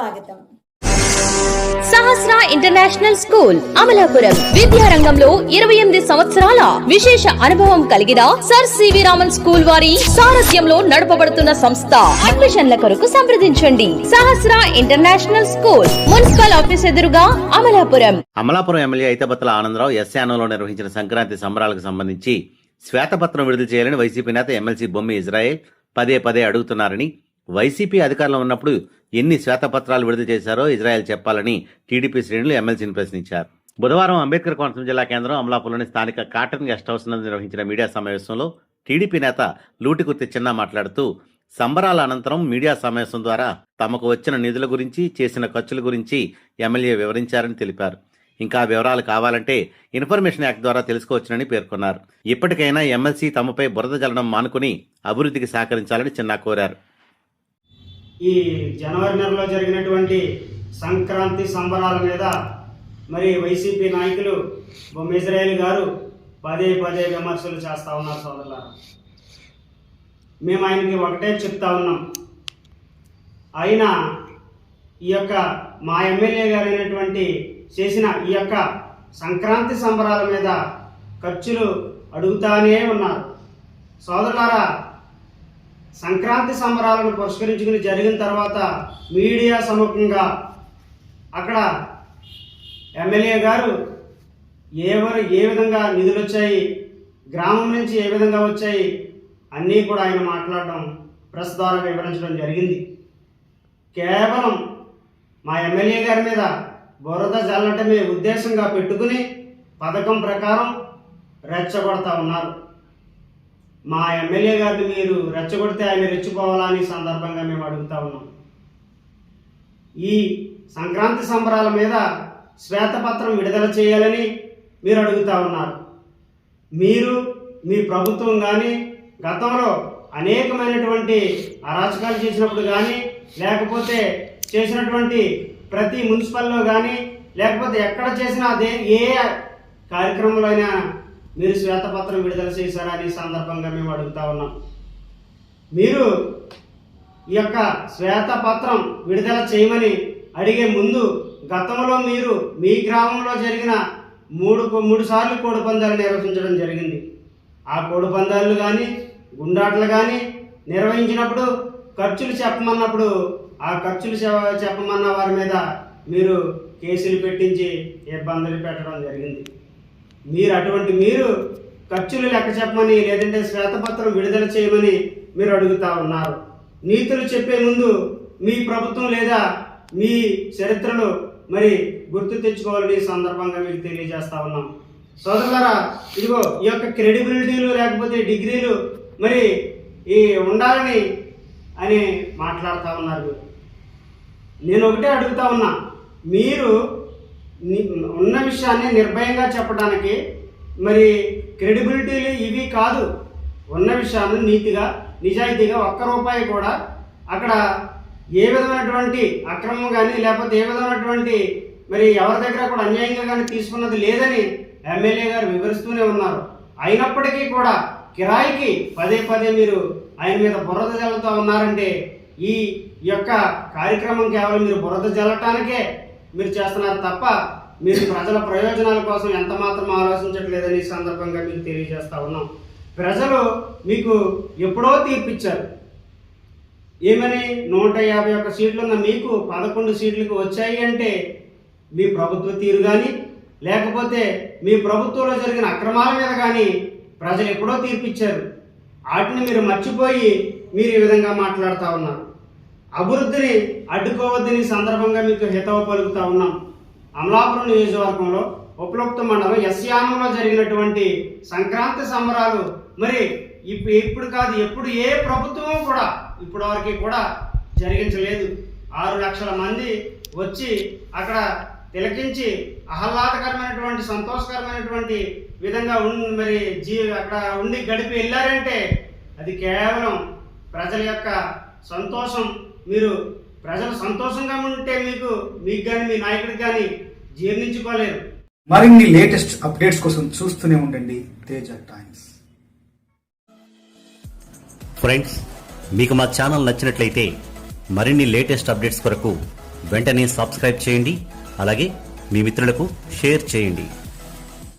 స్వాగతం. Sahasra international school Amalapuram. విద్యారంగంలో ఇరవై ఎనిమిది సంవత్సరాల విశేష అనుభవం కలిగిన సర్ సివి రామన్ స్కూల్ వారి సారథ్యంలో నడపబడుతున్న సంస్థ. అడ్మిషన్ల కొరకు సంప్రదించండి. Sahasra international school municipal office ఎదురుగా అమలాపురం. అమలాపురం ఎమ్మెల్యే ఐతబత్తుల ఆనందరావు ఎస్యానంలో నిర్వహించిన సంక్రాంతి సంబరాలకు సంబంధించి శ్వేతపత్రం విడుదల చేయాలని వైసీపీ నేత ఎమ్మెల్సీ బొమ్మి ఇజ్రాయెల్ పదే పదే అడుగుతున్నారని వైసీపీ అధికారంలో ఉన్నప్పుడు ఎన్ని శ్వేతపత్రాలు విడుదల చేశారో ఇజ్రాయెల్ చెప్పాలని టీడీపీ శ్రేణులు ఎమ్మెల్సీని ప్రశ్నించారు. బుధవారం అంబేద్కర్ కోనసీమ జిల్లా కేంద్రం అమలాపూర్లోని స్థానిక కాటన్ గెస్ట్ హౌస్ నందు నిర్వహించిన మీడియా సమావేశంలో టీడీపీ నేత లూటికుర్తి చిన్న మాట్లాడుతూ సంబరాల అనంతరం మీడియా సమావేశం ద్వారా తమకు వచ్చిన నిధుల గురించి చేసిన ఖర్చుల గురించి ఎమ్మెల్యే వివరించారని తెలిపారు. ఇంకా వివరాలు కావాలంటే ఇన్ఫర్మేషన్ యాక్ట్ ద్వారా తెలుసుకోవచ్చునని పేర్కొన్నారు. ఇప్పటికైనా ఎమ్మెల్సీ తమపై బురద జలడం మానుకుని అభివృద్ధికి సహకరించాలని చిన్న కోరారు. ఈ జనవరి నెలలో జరిగినటువంటి సంక్రాంతి సంబరాల మీద మరి వైసీపీ నాయకులు బొమ్మిజ్రాయిల్ గారు పదే పదే విమర్శలు చేస్తూ ఉన్నారు సోదరులారా. మేము ఆయనకి ఒకటే చెప్తా ఉన్నాం. అయినా ఈ యొక్క మా ఎమ్మెల్యే గారైనటువంటి చేసిన ఈ యొక్క సంక్రాంతి సంబరాల మీద ఖర్చులు అడుగుతానే ఉన్నారు. సోదరులారా సంక్రాంతి సంబరాలను పురస్కరించుకుని జరిగిన తర్వాత మీడియా సముఖంగా అక్కడ ఎమ్మెల్యే గారు ఎవరు ఏ విధంగా నిధులు వచ్చాయి గ్రామం నుంచి ఏ విధంగా వచ్చాయి అన్నీ కూడా ఆయన మాట్లాడడం ప్రెస్ ద్వారా వివరించడం జరిగింది. కేవలం మా ఎమ్మెల్యే గారి మీద బురద జల్లటమే ఉద్దేశంగా పెట్టుకుని పథకం ప్రకారం రెచ్చగొడతా ఉన్నారు. మా ఎమ్మెల్యే గారిని మీరు రెచ్చగొడితే ఆయన రెచ్చిపోవాలని సందర్భంగా మేము అడుగుతా ఉన్నాం. ఈ సంక్రాంతి సంబరాల మీద శ్వేతపత్రం విడుదల చేయాలని మీరు అడుగుతా ఉన్నారు. మీరు మీ ప్రభుత్వం కానీ గతంలో అనేకమైనటువంటి అరాచకాలు చేసినప్పుడు కానీ లేకపోతే చేసినటువంటి ప్రతి మున్సిపల్లో కానీ లేకపోతే ఎక్కడ చేసినా అదే ఏ కార్యక్రమంలో అయినా మీరు శ్వేతపత్రం విడుదల చేశారా అనే సందర్భంగా మేము అడుగుతా ఉన్నాం. మీరు ఈ యొక్క శ్వేతపత్రం విడుదల చేయమని అడిగే ముందు గతంలో మీరు మీ గ్రామంలో జరిగిన మూడు మూడు సార్లు కోడి పందాలు నిర్వహించడం జరిగింది. ఆ కోడి పందాలు కానీ గుండాటలు కానీ నిర్వహించినప్పుడు ఖర్చులు చెప్పమన్నప్పుడు ఆ ఖర్చులు చెప్పమన్న వారి మీద మీరు కేసులు పెట్టించి ఇబ్బందులు పెట్టడం జరిగింది. మీరు అటువంటి మీరు ఖర్చులు లెక్క చెప్పమని లేదంటే శ్వేతపత్రం విడుదల చేయమని మీరు అడుగుతా ఉన్నారు. నీతులు చెప్పే ముందు మీ ప్రభుత్వం లేదా మీ చరిత్రలు మరి గుర్తు తెచ్చుకోవాలని సందర్భంగా మీకు తెలియజేస్తా ఉన్నాం. సోదరులారా ఇదిగో ఈ యొక్క క్రెడిబిలిటీలు లేకపోతే డిగ్రీలు మరి ఈ ఉండాలని అని మాట్లాడుతూ ఉన్నారు. నేను ఒకటే అడుగుతా ఉన్నా మీరు ఉన్న విషయాన్ని నిర్భయంగా చెప్పడానికి మరి క్రెడిబిలిటీలు ఇవి కాదు. ఉన్న విషయాన్ని నీతిగా నిజాయితీగా ఒక్క రూపాయి కూడా అక్కడ ఏ విధమైనటువంటి అక్రమం కానీ లేకపోతే ఏ విధమైనటువంటి మరి ఎవరి దగ్గర కూడా అన్యాయంగా కానీ తీసుకున్నది లేదని ఎమ్మెల్యే గారు వివరిస్తూనే ఉన్నారు. అయినప్పటికీ కూడా కిరాయికి పదే పదే మీరు ఆయన మీద బురద జల్లుతూ ఉన్నారంటే ఈ యొక్క కార్యక్రమం కేవలం మీరు బురద జల్లటానికే మీరు చేస్తున్నారు తప్ప మీరు ప్రజల ప్రయోజనాల కోసం ఎంత మాత్రం ఆలోచించట్లేదని ఈ సందర్భంగా మీకు తెలియజేస్తా ఉన్నాం. ప్రజలు మీకు ఎప్పుడో తీర్పిచ్చారు. ఏమని నూట యాభై ఒక్క సీట్లు ఉన్న మీకు పదకొండు సీట్లకు వచ్చాయి అంటే మీ ప్రభుత్వ తీరు కానీ లేకపోతే మీ ప్రభుత్వంలో జరిగిన అక్రమాల మీద కానీ ప్రజలు ఎప్పుడో తీర్పిచ్చారు. వాటిని మీరు మర్చిపోయి మీరు ఈ విధంగా మాట్లాడుతూ ఉన్నారు. అభివృద్ధిని అడ్డుకోవద్దని సందర్భంగా మీకు హితవు పలుకుతా ఉన్నాం. అమలాపురం నియోజకవర్గంలో ఉపలోక్త మండలం ఎస్యామంలో జరిగినటువంటి సంక్రాంతి సంబరాలు మరి ఇప్పుడు ఇప్పుడు కాదు ఎప్పుడు ఏ ప్రభుత్వం కూడా ఇప్పటి వరకు కూడా జరిగించలేదు. ఆరు లక్షల మంది వచ్చి అక్కడ తిలకించి ఆహ్లాదకరమైనటువంటి సంతోషకరమైనటువంటి విధంగా ఉండి మరి జీ అక్కడ ఉండి గడిపి వెళ్ళారంటే అది కేవలం ప్రజల యొక్క సంతోషం మీరు ప్రజలు సంతోషంగా ఉంటే మీకు మీకు కానీ మీ నాయకుడికి కానీ జీర్ణించుకోలేరు. మరిన్ని లేటెస్ట్ అప్డేట్స్ కోసం చూస్తూనే ఉండండి తేజ టైమ్స్. ఫ్రెండ్స్ మీకు మా ఛానల్ నచ్చినట్లయితే మరిన్ని లేటెస్ట్ అప్డేట్స్ కొరకు వెంటనే సబ్స్క్రైబ్ చేయండి అలాగే మీ మిత్రులకు షేర్ చేయండి.